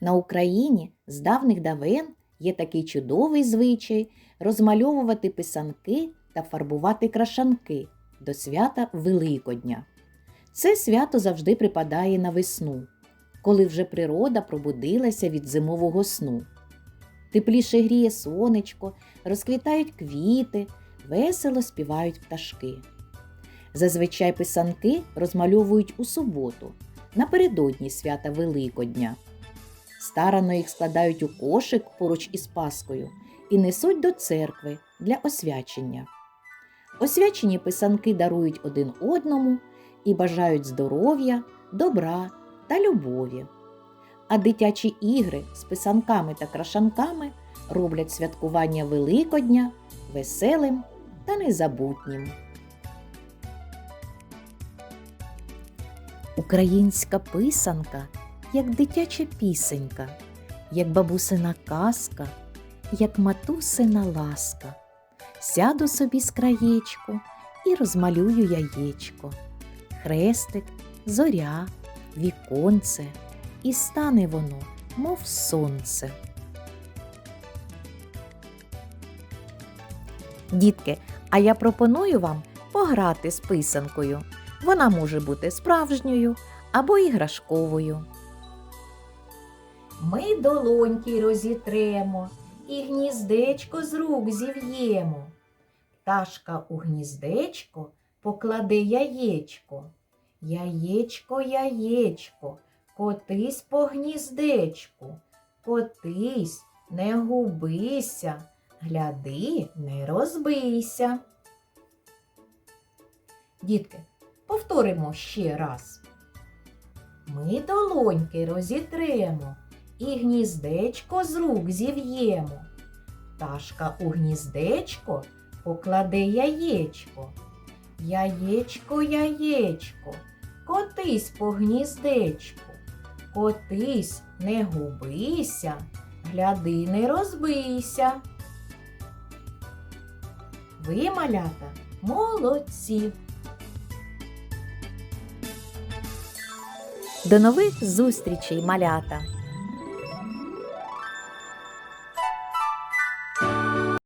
На Україні з давних давен є такий чудовий звичай розмальовувати писанки та фарбувати крашанки до свята Великодня. Це свято завжди припадає на весну, коли вже природа пробудилася від зимового сну. Тепліше гріє сонечко, розквітають квіти, весело співають пташки. Зазвичай писанки розмальовують у суботу, напередодні свята Великодня. Старано їх складають у кошик поруч із Паскою і несуть до церкви для освячення. Освячені писанки дарують один одному і бажають здоров'я, добра та любові. А дитячі ігри з писанками та крашанками роблять святкування Великодня веселим та незабутнім. Українська писанка, як дитяча пісенька, як бабусина казка, як матусина ласка. Сяду собі з краєчку і розмалюю яєчко, хрестик, зоря, віконце, і стане воно, мов сонце. Дітки, а я пропоную вам пограти з писанкою. Вона може бути справжньою або іграшковою. Ми долоньки розітремо і гніздечко з рук зів'ємо. Пташка у гніздечко покладе яєчко. Яєчко, яєчко, котись по гніздечку, котись, не губися, гляди, не розбийся. Дітки, повторимо ще раз. Ми долоньки розітремо і гніздечко з рук зів'ємо. Пташка у гніздечко покладе яєчко. Яєчко, яєчко, котись по гніздечку, котись, не губися, гляди, не розбийся. Ви, малята, молодці! До нових зустрічей, малята!